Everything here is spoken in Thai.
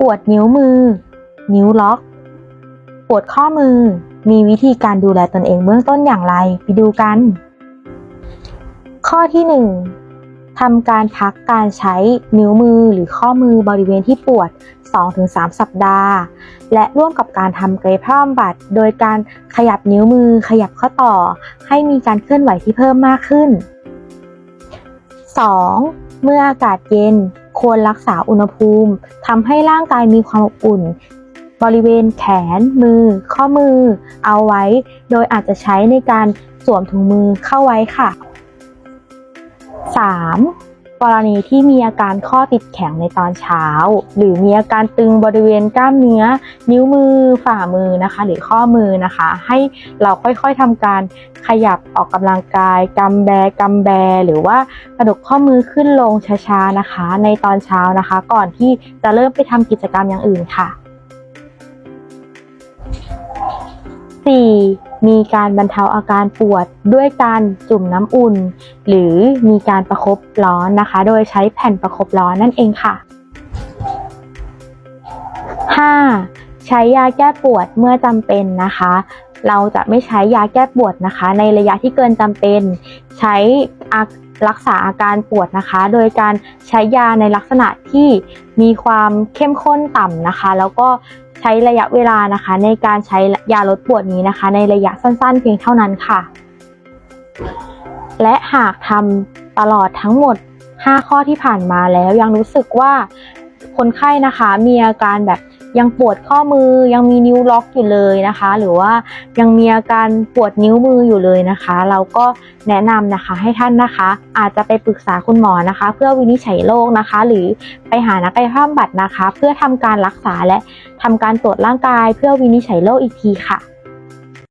ปวดนิ้วมือ นิ้วล็อก ปวดข้อมือ มีวิธีการดูแลตนเองเบื้องต้นอย่างไร ไปดูกัน ข้อที่ 1ทำการพักการใช้นิ้วมือหรือข้อมือบริเวณที่ปวด 2-3 สัปดาห์ และร่วมกับการทำกายภาพบำบัด โดยการขยับนิ้วมือ ขยับข้อต่อ ให้มีการเคลื่อนไหวที่เพิ่มมากขึ้น 2. เมื่ออากาศเย็น ควรรักษาอุณหภูมิทำให้ร่างกายมีความอบอุ่น บริเวณแขน มือ ข้อมือ เอาไว้ โดยอาจจะใช้ในการสวมถุงมือเข้าไว้ค่ะ 3. กรณีที่มีอาการข้อติดแข็งในตอนเช้า หรือมีอาการตึงบริเวณกล้ามเนื้อ นิ้วมือฝ่ามือนะคะ หรือข้อมือนะคะ ให้เราค่อยๆทำการขยับออกกำลังกายกำแบกำแบ หรือว่ากระดกข้อมือขึ้นลงช้าๆนะคะ ในตอนเช้านะคะ ก่อนที่จะเริ่มไปทำกิจกรรมอย่างอื่นค่ะ 4. มีการบรรเทาอาการปวดด้วยการจุ่มน้ำอุ่น หรือมีการประคบร้อนนะคะ โดยใช้แผ่นประคบร้อนนั่นเองค่ะ 5. ใช้ยาแก้ปวดเมื่อจำเป็นนะคะ เราจะไม่ใช้ยาแก้ปวดนะคะ ในระยะที่เกินจำเป็น ใช้อา รักษาอาการปวดนะคะ โดยการใช้ยาในลักษณะที่มีความเข้มข้นต่ำนะคะ แล้วก็ใช้ระยะเวลานะคะ ในการใช้ยาลดปวดนี้นะคะ ในระยะสั้นๆ เพียงเท่านั้นค่ะ และหากทำตลอดทั้งหมด 5 ข้อที่ผ่านมาแล้วยังรู้สึกว่าคนไข้นะคะมีอาการแบบ ยังปวดข้อมือยังมีนิ้วล็อกอยู่เลยนะคะ หรือว่ายังมีอาการปวดนิ้วมืออยู่เลยนะคะ เราก็แนะนำนะคะให้ท่านนะคะ อาจจะไปปรึกษาคุณหมอนะคะ เพื่อวินิจฉัยโรคนะคะ หรือไปหานักกายภาพบำบัดนะคะ เพื่อทำการรักษาและทำการตรวจร่างกาย เพื่อวินิจฉัยโรคอีกทีค่ะ